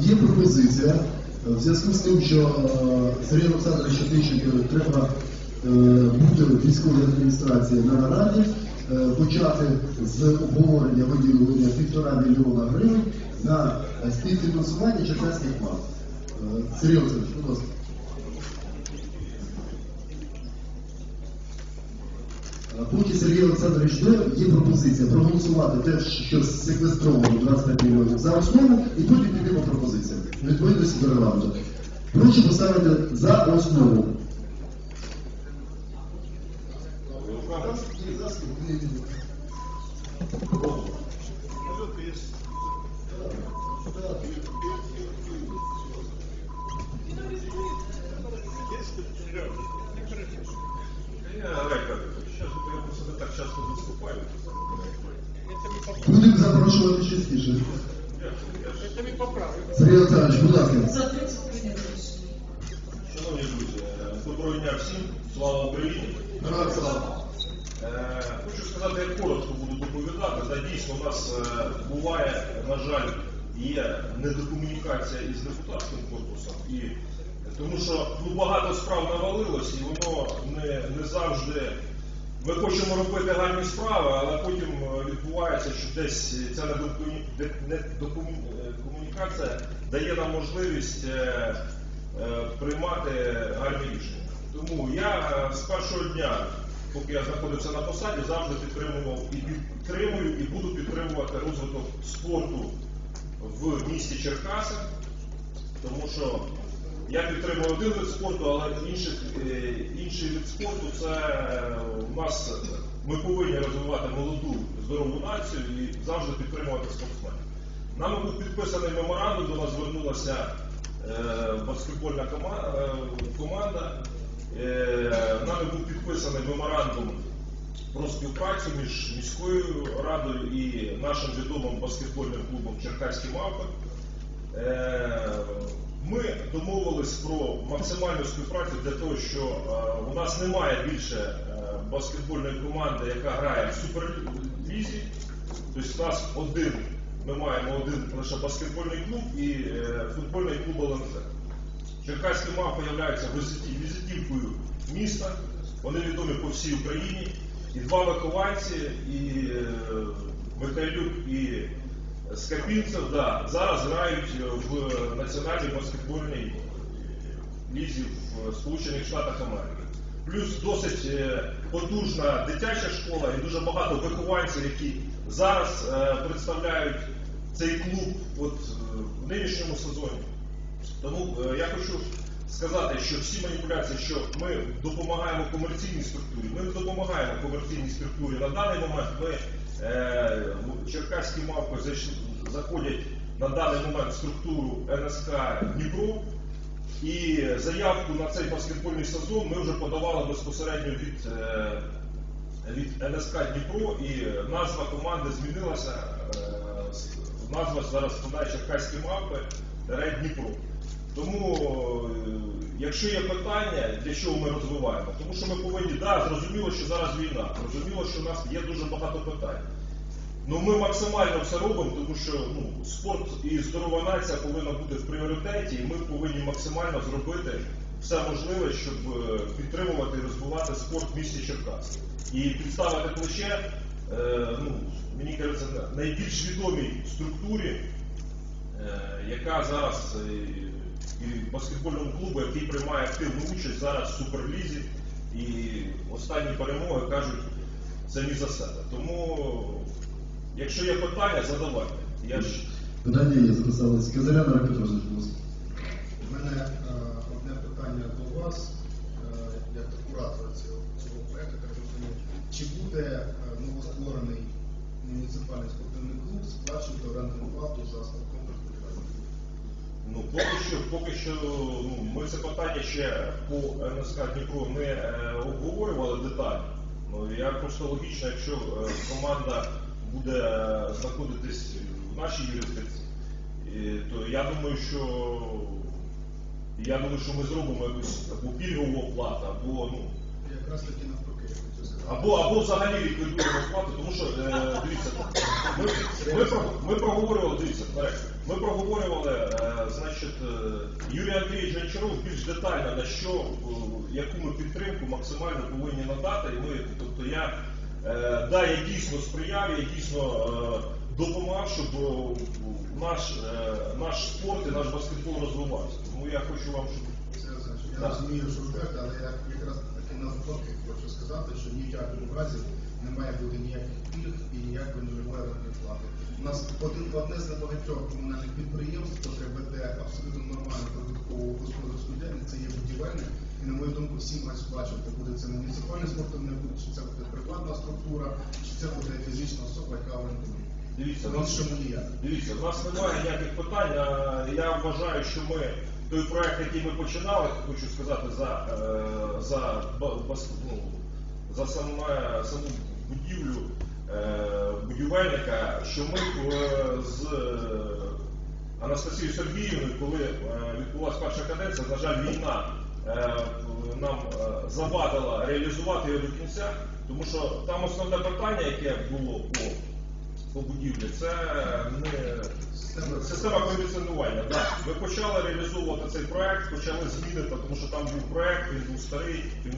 є пропозиція е, в зв'язку з тим, що е, Сергій Олександрович Тищенко треба е, бути військовій адміністрації на нараді, почати з обговорення виділення півтора мільйона гривень на співфінансування черкаських мав. Сергій Олександрович, будь ласка. Поки Сергій Олександрович йде, є пропозиція проголосувати те, що секвестровано 25 мільйонів за основу, і потім підемо по пропозиціям. Відповідності до регламенту. Прошу поставити за основу. Будемо запрошувати частіше. Сергій Олександрович, будь ласка. За 30 прийняти. Шановні друзі, е, доброго дня всім, слава Україні. Слава. Е, Хочу сказати, я коротко буду доповідати. Да, дійсно, у нас е, буває, на жаль, є недокомунікація із депутатським корпусом. І тому що ну, багато справ навалилось, і воно не, не завжди. Ми хочемо робити гарні справи, але потім е, відбувається, що десь ця недокомуні- де- недокому- е, дає нам можливість е, приймати гарні рішення. Тому я з першого дня, поки я знаходився на посаді, завжди підтримував і підтримую, і буду підтримувати розвиток спорту в місті Черкаси, тому що я підтримую один вид спорту, але інших, е, інший вид спорту це е, у нас ми повинні розвивати молоду здорову націю і завжди підтримувати спортсменів. Нами був підписаний меморандум, до нас звернулася е, баскетбольна команда. Нами був підписаний меморандум про співпрацю між міською радою і нашим відомим баскетбольним клубом Черкаські мавпи. Ми домовились про максимальну співпрацю для того, що е, у нас немає більше е, баскетбольної команди, яка грає в суперлізі. Тобто у нас один, ми маємо один лише баскетбольний клуб і е, футбольний клуб ЛНЗ. Черкаські мавпи являються візитівкою міста, вони відомі по всій Україні. І два вихованці, і Михайлюк, і Скапінцев, да, зараз грають в національній баскетбольній лізі в Сполучених Штатах Америки. Плюс досить е, потужна дитяча школа і дуже багато вихованців, які зараз е, представляють цей клуб от, е, в нинішньому сезоні. Тому е, я хочу сказати, що всі маніпуляції, що ми допомагаємо комерційній структурі, ми не допомагаємо комерційній структурі. На даний момент ми е, черкаські мавпи заходять на даний момент в структуру НСК Дніпро. І заявку на цей баскетбольний сезон ми вже подавали безпосередньо від, е, від НСК Дніпро, і назва команди змінилася. Е, Назва зараз складає Черкаські мавпи Дніпро. Тому, е, якщо є питання, для чого ми розвиваємо, тому що ми повинні, да, зрозуміло, що зараз війна, зрозуміло, що у нас є дуже багато питань. Ну ми максимально все робимо, тому що ну, спорт і здорова нація повинна бути в пріоритеті, і ми повинні максимально зробити все можливе, щоб е, підтримувати і розвивати спорт в місті Черкас. І підставити плече, е, ну, мені кажеться, на- найбільш відомій структурі, е, яка зараз е, і баскетбольному клубу, який приймає активну участь зараз в суперлізі, і останні перемоги кажуть самі за себе. Тому, якщо є питання, задавайте. Я ж Питання є, записалися. Казарян Петрович, будь ласка. У мене е, одне питання до вас, е, як до куратора цього, цього проекту, так розумію. Чи буде е, новостворений муніципальний спортивний клуб сплачувати орендну плату за спорткомплекс «Будівельний клуб»? Ну, поки що, ну, ми це питання ще по НСК Дніпро не е, обговорювали детально. Ну, я просто логічно, якщо е, команда буде е, знаходитись в нашій юрисдикції, то я думаю, що я думаю, що ми зробимо якусь або пільгову оплату, або ну. Якраз таки навпаки, я хотів сказати. Або, або взагалі ліквідуємо сплату, тому що е, дивіться, ми, ми, ми проговорювали, дивіться, Марек, ми проговорювали е, Юрій Андрійович Гончаров більш детально на що, е, яку ми підтримку максимально повинні надати. І ми, тобто я, е, да, я дійсно сприяв, я дійсно е, допомагав, щоб е, наш, е, наш спорт і наш баскетбол розвивався. Тому я хочу вам, щоб значить, я розумію, що ви кажете, але я якраз таки навпаки хочу сказати, що в якому разі не має бути ніяких пільг і ніякої нульової орендної плати. У нас один одне з небагатьох комунальних підприємств, яке веде абсолютно нормальну прибуткову господарську діяльність, це є будівельник. І на мою думку, всі мають сплачувати, буде це муніципальний спортивний клуб, чи це буде приватна структура, чи це буде фізична особа, яка орендує. дивіться, що ми. Дивіться, в нас немає ніяких питань. Я вважаю, що ми той проект, який ми починали, хочу сказати, за, е, за, ну, за саме, саму будівлю будівельника, що ми е, з е, Анастасією Сергіївною, коли е, відбулася перша каденція, на жаль, війна е, нам е, завадила реалізувати його до кінця, тому що там основне питання, яке було по по будівлі, це не система кондиціонування. Да. Ми почали реалізовувати цей проект, почали зміни, тому що там був проект, він був старий, е,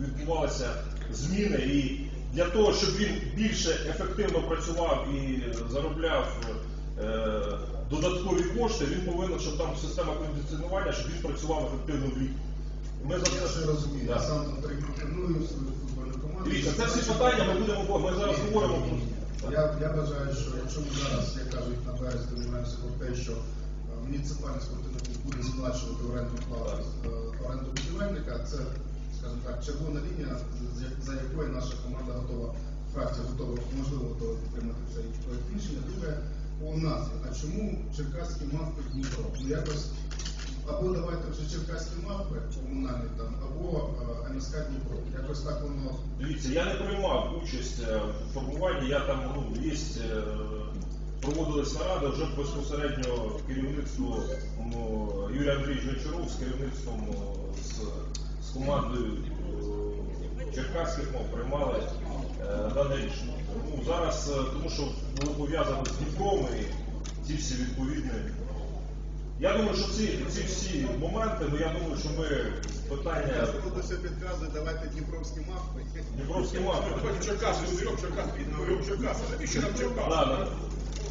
відбувалися зміни. І для того, щоб він більше ефективно працював і заробляв е, додаткові кошти, він повинен, щоб там система кондиціонування, щоб він працював ефективно влітку. Ми за Я це це розумію. Да. Я сам свою футбольну команду. Дивіться, це всі питання ми будемо ми зараз говоримо про. Я, я вважаю, що якщо ми зараз, як кажуть, на березі домовляємося про те, що е, муніципальний спортивний клуб буде сплачувати оренду е, оренду будівельника, це, скажімо так, червона лінія, за якою наша команда готова, фракція готова, можливо, готова підтримати цей проект рішення. Друге, у нас, а чому черкаські мавпи Дніпро? Ну якось або давайте вже черкаські мавпи комунальні там, або е, МСК Дніпро. Якось так воно Дивіться, я не приймав участь е, в формуванні, я там ну, є, е, проводились наради вже безпосередньо керівництво ну, Юрій Андрійович Гончаров з керівництвом з командою черкаських мов приймали е, дане рішення. Тому зараз, е, тому що було пов'язано з Дніпром і ці всі відповідні. Я думаю, що ці, ці всі моменти, ну я думаю, що ми питання все підказує, давайте Дніпровські мавпи. Дніпровські мавпи. Черкаси, беремо Черкаси, беремо Черкаси. Навіщо нам Черкаси? Ладно.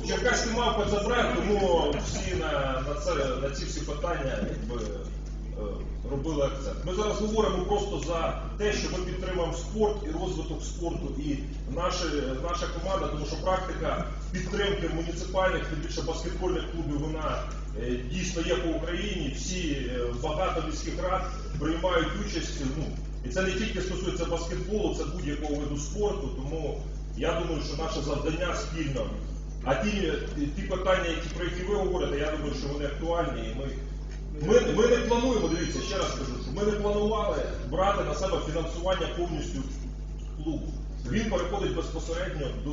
Черкаський мавпи це бренд, тому всі на, на, це, на ці всі питання якби, робили акцент. Ми зараз говоримо просто за те, що ми підтримуємо спорт і розвиток спорту. І наша, наша команда, тому що практика підтримки муніципальних, тим більше баскетбольних клубів, вона е, дійсно є по Україні. Всі е, багато міських рад приймають участь. Ну, і це не тільки стосується баскетболу, це будь-якого виду спорту. Тому я думаю, що наше завдання спільно. А ті, ті питання, які, про які ви говорите, я думаю, що вони актуальні. І ми, ми, ми не плануємо, дивіться, ще раз кажу, що ми не планували брати на себе фінансування повністю клубу. Він переходить безпосередньо до.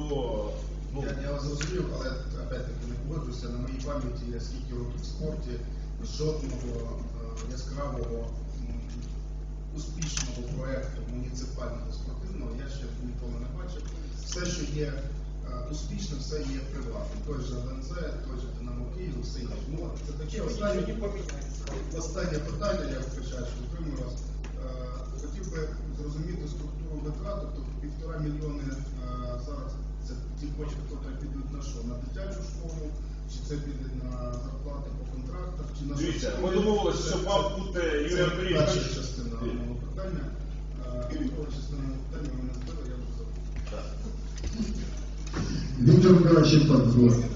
Ну, Я, я вас зрозумів, але опять-таки не погоджуся. На моїй пам'яті я скільки років в спорті жодного е, яскравого м, успішного проекту муніципального спортивного я ще ніколи не бачив. Все, що є е, успішне, все є приватним. Той же ЛНЗ, той же Динамо Київ, все інше. Ну, це таке останнє, останнє питання, я вибачаю, що вас. Е, Хотів би зрозуміти структуру витрат, тобто півтора мільйони е, зараз це ті кошти, які підуть на що? На дитячу школу, чи це піде на зарплати по контрактах, чи на Дивіться, ми домовилися, що мав бути Юрій Це Андрійович. Перша частина мого питання. Е, Друга частина мого питання ви мене збили, я вже забув. Віктор Миколаївич Євпак, будь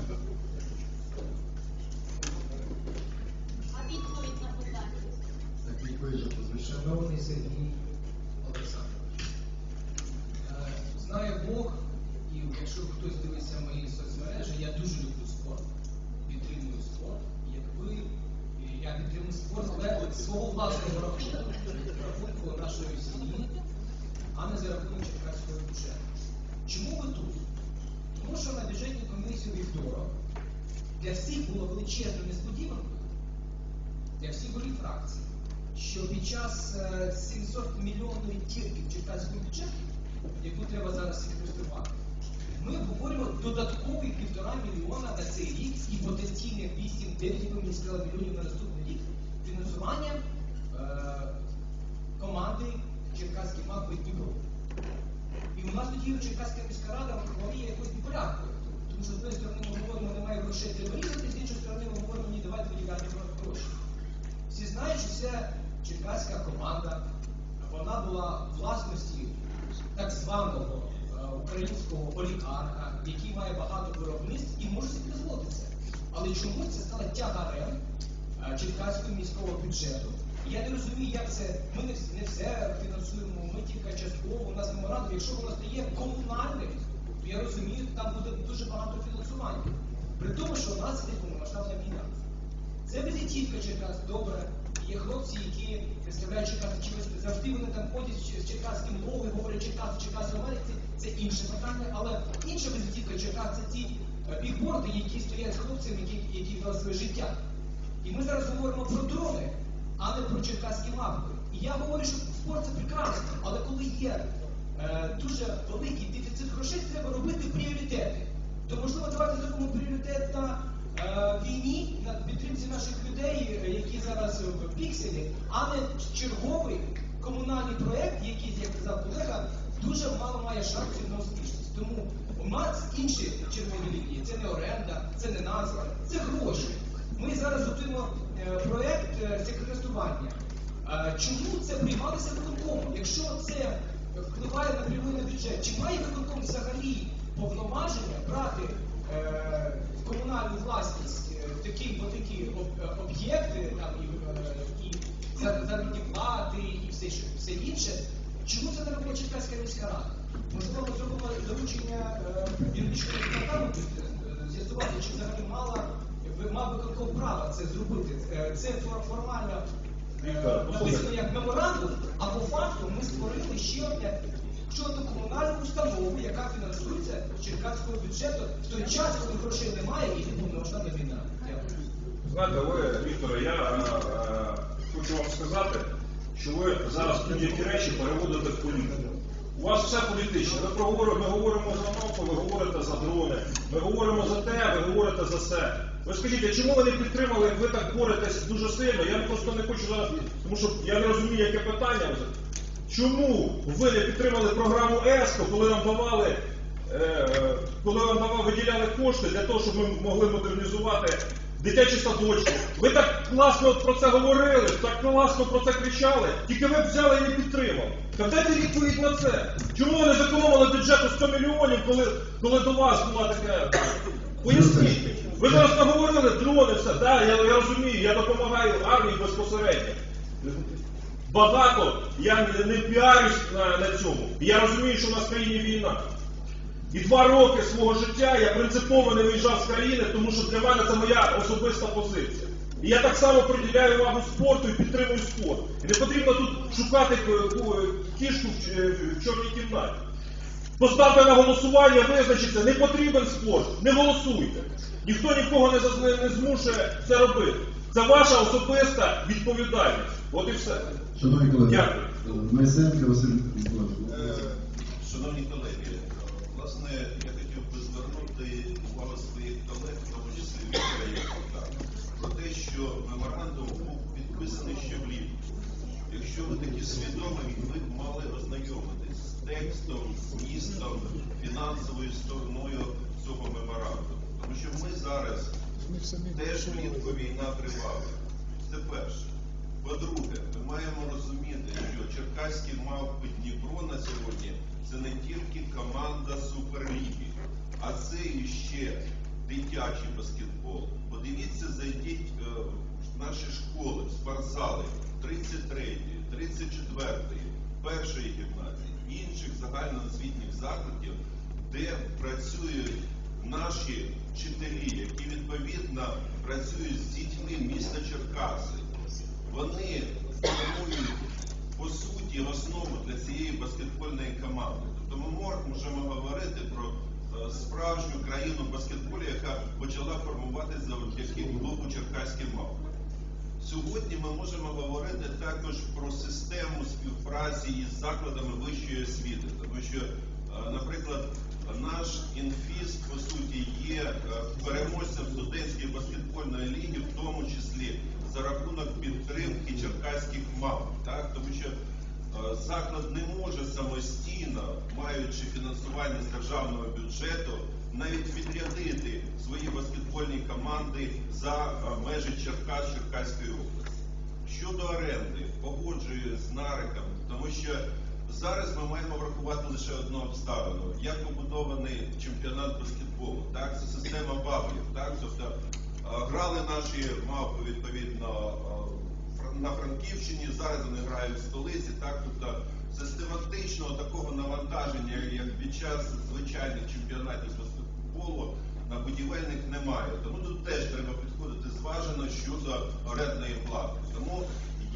свого власного рахунку, рахунку нашої сім'ї, а не за рахунок черкаського бюджету. Чому ви тут? Тому що на бюджетній комісії вівторок для всіх було величезною несподіванкою, для всіх голів фракцій, що під час е, 700 мільйонної тірки в черкаському бюджеті, яку треба зараз інвестувати, ми обговорюємо додаткові півтора мільйона на цей рік і потенційних 8-9, як ви мені сказали, мільйонів на наступний рік фінансування е, команди Черкаський мапи Дніпро. І у нас тоді Черкаська міська рада воліє якось непорядкою. Тому що з однієї сторони ми говоримо, немає грошей, треба різати, з іншої сторони ми говоримо, ні, давайте виділяти гроші. Всі знають, що ця черкаська команда, вона була власності так званого е, українського олігарха, який має багато виробництв і може собі дозволити це. Але чомусь це стало тягарем черкаського міського бюджету. Я не розумію, як це. Ми не, вс- не все фінансуємо, ми тільки частково, у нас меморандум. Якщо воно стає комунальним, то я розумію, там буде дуже багато фінансування. При тому, що у нас іде повномасштабна війна. Це візитівка Черкас, добре. Є хлопці, які представляють Черкаси чимось, завжди вони там ходять з з черкаським мовою, говорять Черкаси, Черкаси в Америці. Це інше питання, але інша візитівка Черкас це ті е, бігборди, які стоять з хлопцями, які, які дали своє життя. І ми зараз говоримо про дрони, а не про черкаські мавпи. І я говорю, що спорт це прекрасно, але коли є е, дуже великий дефіцит грошей, треба робити пріоритети. То можливо давати такому пріоритет на е, війні, на підтримці наших людей, які зараз в пікселі, а не черговий брати е, в комунальну власність е, такі великі е, об'єкти там і, е, і заробітні плати і все, що- все інше? Чому це не робила Черкаська міська рада? Можливо, ми зробимо доручення е, юридичного департаменту е, з'ясувати, чи взагалі мала мав виконком права це зробити. Е, Це формально е, написано як меморандум, а по факту ми створили ще одне щодо комунальну установу, яка фінансується з черкаського бюджету в той час, коли грошей немає і повномасштабна війна. Дякую. Знаєте, ви, Вікторе, я е, е, хочу вам сказати, що ви зараз будь-які речі переводите в політику. У вас все політичне. Ви проговоримо, ми говоримо за науку, ви говорите за дрони. Ми говоримо за те, ви говорите за все. Ви скажіть, а чому ви не підтримали, як ви так боретесь дуже сильно? Я просто не хочу зараз, тому що я не розумію, яке питання. Чому ви не підтримали програму ЕСКО, коли нам давали, е, коли нам давали, виділяли кошти для того, щоб ми могли модернізувати дитячі садочки? Ви так класно про це говорили, так класно про це кричали, тільки ви взяли і не підтримали. Та дайте відповідь на це. Чому не зекономили бюджету 100 мільйонів, коли, коли до вас була така. Поясніть. Ви зараз наговорили дрони, все. Да, я, я розумію, я допомагаю армії безпосередньо. Багато я не, піарюсь на, на цьому. Я розумію, що у нас в країні війна. І два роки свого життя я принципово не виїжджав з країни, тому що для мене це моя особиста позиція. І я так само приділяю увагу спорту і підтримую спорт. І не потрібно тут шукати е, е, кішку в, чорній кімнаті. Поставте на голосування, визначиться, не потрібен спорт, не голосуйте. Ніхто нікого не змушує це робити. Це ваша особиста відповідальність. От і все. Шановні колеги, Дякую. Майсенко Василь Миколаївич. Е, Шановні колеги, власне, я хотів би звернути увагу своїх колег, в тому числі Віктора Євчука, про те, що меморандум був підписаний ще влітку. Якщо ви такі свідомі, ви б мали ознайомитись з текстом, змістом, фінансовою стороною цього меморандуму. Тому що ми зараз теж влітку війна тривала. Це перше. По-друге, ми маємо розуміти, що Черкаський мавпи Дніпро на сьогодні це не тільки команда Суперліги, а це іще дитячий баскетбол. Подивіться, зайдіть е, в наші школи, в спортзали 33, 34, першої гімназії, інших загальноосвітніх закладів, де працюють наші вчителі, які відповідно працюють з дітьми міста Черкаси. Вони формують по суті основу для цієї баскетбольної команди. Тобто ми можемо говорити про е, справжню країну баскетболу, яка почала формуватися завдяки клубу Черкаський мав. Сьогодні ми можемо говорити також про систему співпраці із закладами вищої освіти, тому що, е, наприклад, наш інфіз, по суті, є е, переможцем студентської баскетбольної ліги, в тому числі за рахунок підтримки черкаських мав. Так? Тому що е, заклад не може самостійно, маючи фінансування з державного бюджету, навіть відрядити свої баскетбольні команди за е, межі Черкас Черкаської області. Щодо оренди, погоджуюсь з нариком, тому що зараз ми маємо врахувати лише одну обставину, як побудований чемпіонат баскетболу. Так, це система баблів. Так, тобто е, грали наші мавпи відповідно е, на Франківщині, зараз вони грають в столиці. Так, тобто систематичного такого навантаження, як під час звичайних чемпіонатів з баскетболу, на будівельник немає. Тому тут теж треба підходити зважено щодо орендної плати. Тому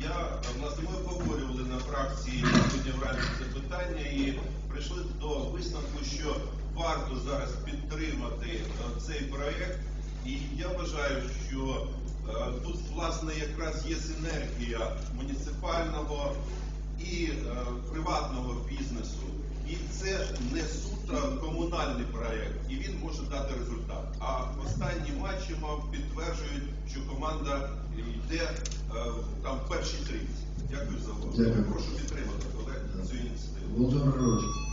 я власне ми обговорювали на фракції сьогодні вранці це питання і прийшли до висновку, що варто зараз підтримати е, цей проект. І я вважаю, що е, тут власне якраз є синергія муніципального і е, приватного бізнесу. І це не суто комунальний проєкт, і він може дати результат. А останні матчі мав підтверджують, що команда йде е, там в першій трійці. Дякую за увагу. Дякую. Прошу підтримати колег цю ініціативу. Володимир Григорович.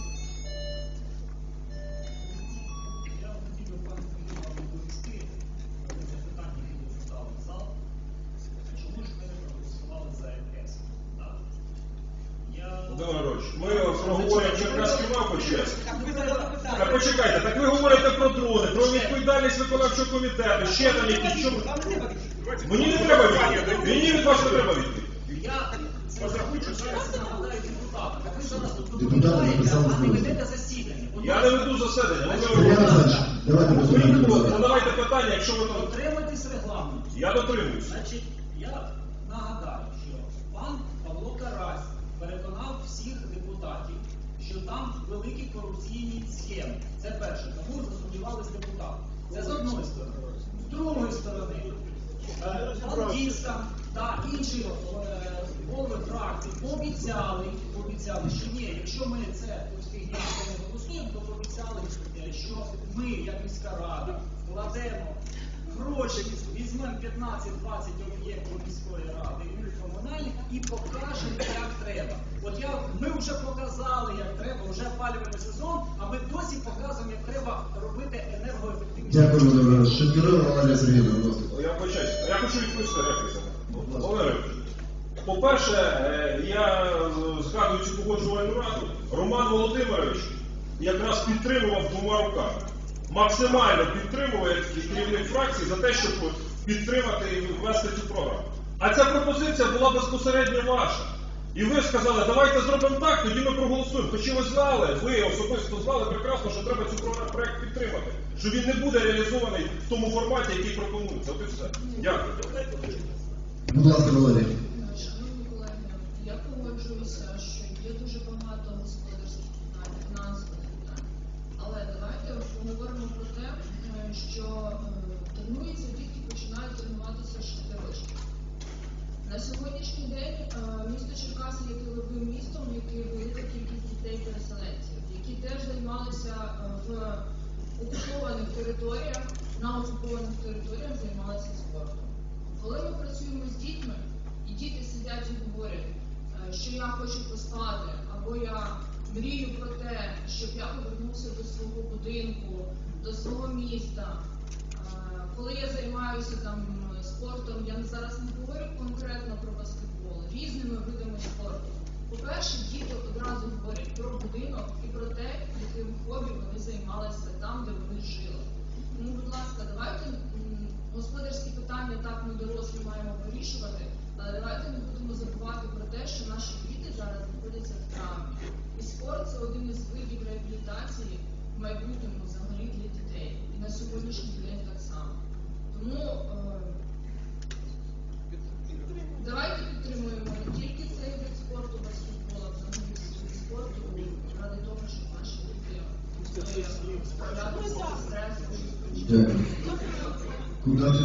Почекайте, так ви говорите про дрони, про відповідальність виконавчого комітету, ще там якісь. Відповідь. Мені не треба відповідь. Мені від вас не треба відповідь. Я захочу зараз нагадаю депутатам. Так ви зараз тут Депутати написали а не ведете засідання. Будь Я не веду засідання. Володимир. Олександрович, давайте Ви задавайте питання, якщо ви там. Дотримуйтесь регламенту. Я дотримуюсь. Значить, я нагадаю, що пан Павло Карась переконав всіх депутатів, що там великі корупційні схеми. Це перше, тому засумнівались депутати. Це з одної сторони. З другої сторони, е, та інші е, голови фракцій пообіцяли, пообіцяли, що ні, якщо ми це не голосуємо, то пообіцяли, е, що ми, як міська рада, вкладемо гроші, 15-20 об'єктів міської ради і комунальних і покажемо, як треба. От я, ми вже показали, як треба, вже опалювальний сезон, а ми досі показуємо, як треба робити енергоефективність. Дякую, Володимир Григорович. Валерія Сергійовна, будь ласка. Я вибачаюсь. Я хочу відповісти. Володимир По-перше, е, я е, згадую цю погоджувальну раду. Роман Володимирович якраз підтримував двома руками. Максимально підтримував керівник фракції за те, щоб підтримати і ввести цю програму. А ця пропозиція була безпосередньо ваша. І ви сказали, давайте зробимо так, тоді ми проголосуємо. Хоча ви знали, ви особисто знали прекрасно, що треба програ- проект підтримати, що він не буде реалізований в тому форматі, який пропонується. От і все. Дякую. Будь ласка, Валерій.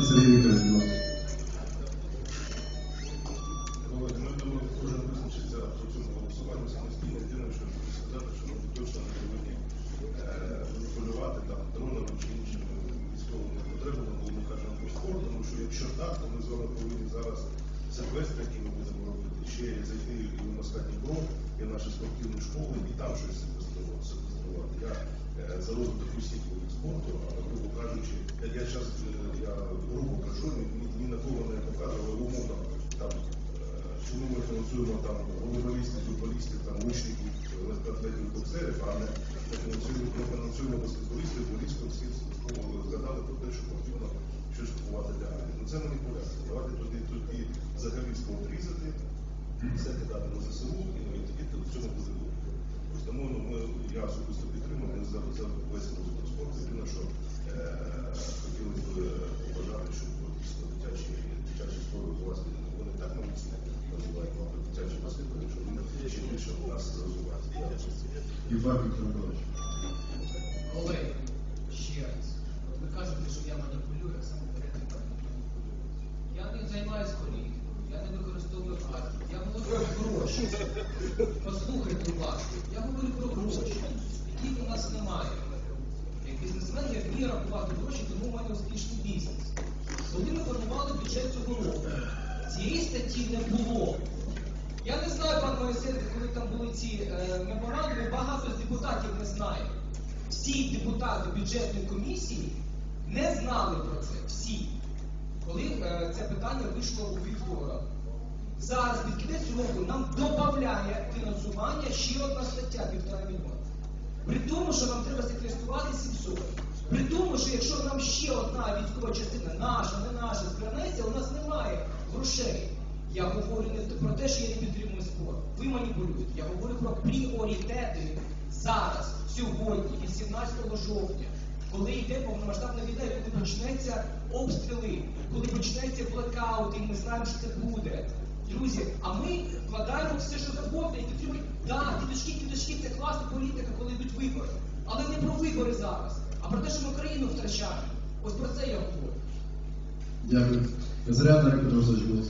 Колеги, ми думаю, кожен визначиться по цьому голосуванню самостійно. Єдине, що я сказати, що ми точно не повинні е, маніпулювати там чи іншими військовими потребами, коли ми кажемо про спорт, тому що якщо так, то ми з вами повинні зараз секвестр, який ми будемо робити, ще зайти і в Москальний Брод, і наші спортивні школи, і там щось. Я е, за розвиток усіх спорту, але грубо кажучи, я зараз грубо ні, на кого не показував умовно там. е, Чому ми фінансуємо там волейболістів, футболістів, там лучників, легкоатлетів, боксерів, а не фінансуємо, не фінансуємо баскетболістів, футболістів, всі згадали про те, що потрібно щось купувати для армії. Ну це маніпуляція. Давайте тоді тоді взагалі спорт різати, все кидати на ЗСУ, і ну, тоді в цьому буде. Ось тому ну, ми, депутати бюджетної комісії не знали про це. Всі. Коли е, це питання вийшло у вівторок. Зараз під кінець року нам додає фінансування ще одна стаття півтора мільйона. При тому, що нам треба секвеструвати 700. При тому, що якщо нам ще одна військова частина, наша, не наша, звернеться, у нас немає грошей. Я говорю не про те, що я не підтримую спорт. Ви маніпулюєте. Я говорю про пріоритети зараз, сьогодні, 18 жовтня, коли йде повномасштабна війна, коли почнеться обстріли, коли почнеться блекаут, і ми знаємо, що це буде. Друзі, а ми вкладаємо все, що завгодно, і підтримуємо. Так, діточки, діточки, це класна політика, коли йдуть вибори. Але не про вибори зараз, а про те, що ми країну втрачаємо. Ось про це я говорю. Дякую. Зарядна будь.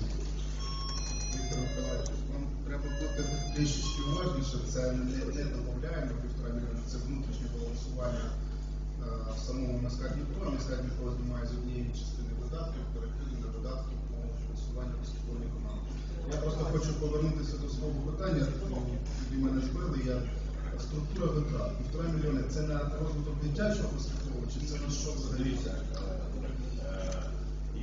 Віктор Миколаївич, вам треба бути трішечки уважніше. Це не, додаємо мільйона, це внутрішнє балансування е, самого міська Дніпро. Міська Дніпро знімає з однієї частини видатків, перекидує на видатки по фінансуванню баскетбольної команди. Я просто хочу повернутися до свого питання, тоді мене збили. Я структура витрат. Півтора мільйона це на розвиток дитячого баскетболу, чи це на що взагалі? Е,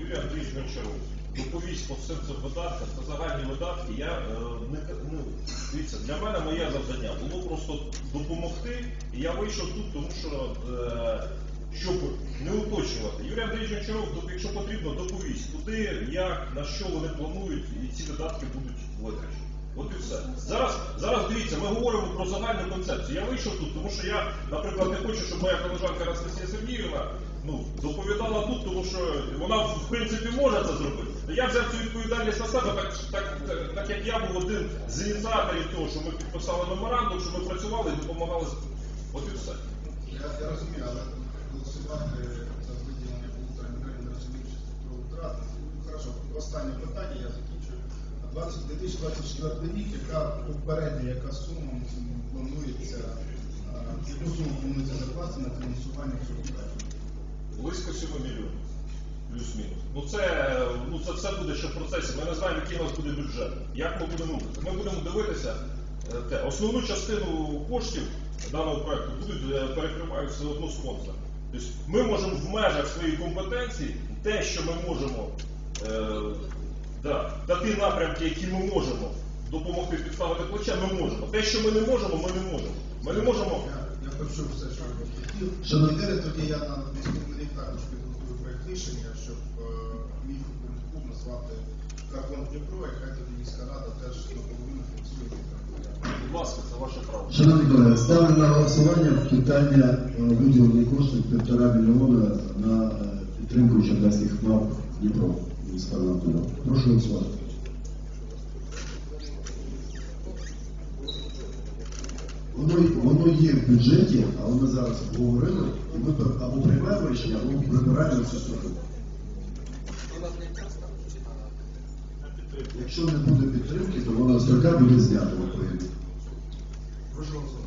Юрій Андрійович Гончаров доповість по всім цим видаткам, це загальні видатки. Я е, не ну, дивіться, для мене моє завдання було просто допомогти, і я вийшов тут, тому що е, щоб не уточнювати. Юрій Андрійович Гончаров, якщо потрібно, доповість, куди, як, на що вони планують, і ці видатки будуть витрачені. От і все. Зараз, зараз дивіться, ми говоримо про загальну концепцію. Я вийшов тут, тому що я, наприклад, не хочу, щоб моя колежанка Анастасія Сергіївна ну, доповідала тут, тому що вона в принципі може це зробити. Я взяв цю відповідальність на себе, так, так, так, так як я був один з ініціаторів того, що ми підписали меморандум, що ми працювали і допомагали. От і все. Я, я розумію, але голосувати за виділення полутора розуміючи структуру втрат. Ну, Хорошо, останнє питання, я закінчую. 20 2024 рік, яка попередня, яка сума планується, яку суму планується закласти на фінансування цього проекту? Близько 7 мільйонів. Плюс-мінус. Ну це, ну це все буде ще в процесі. Ми не знаємо, який у нас буде бюджет. Як ми будемо рухати. Ми будемо дивитися е, те. Основну частину коштів даного проекту будуть е, перекривають все одно спонсор. Тобто ми можемо в межах своєї компетенції те, що ми можемо е, да, дати напрямки, які ми можемо допомогти підставити плече, ми можемо. Те, що ми не можемо, ми не можемо. Ми не можемо. Я, я почув все, що ви хотів. Шановні- тоді я на також підготую проєкт рішення, щоб міг мій клуб назвати Карбон Дніпро, і хай тоді міська рада теж наполовину фінансує. Будь ласка, це ваше право. Шановні колеги, ставлю на голосування питання е, виділення коштів півтора мільйона на е, підтримку черкаських мав Дніпро. Прошу голосувати. Воно, воно є в бюджеті, але ми зараз обговорили, і ми або приймаємо рішення, або прибираємо цю сторону. Якщо не буде підтримки, то вона строка буде знята відповідно. Прошу голосувати.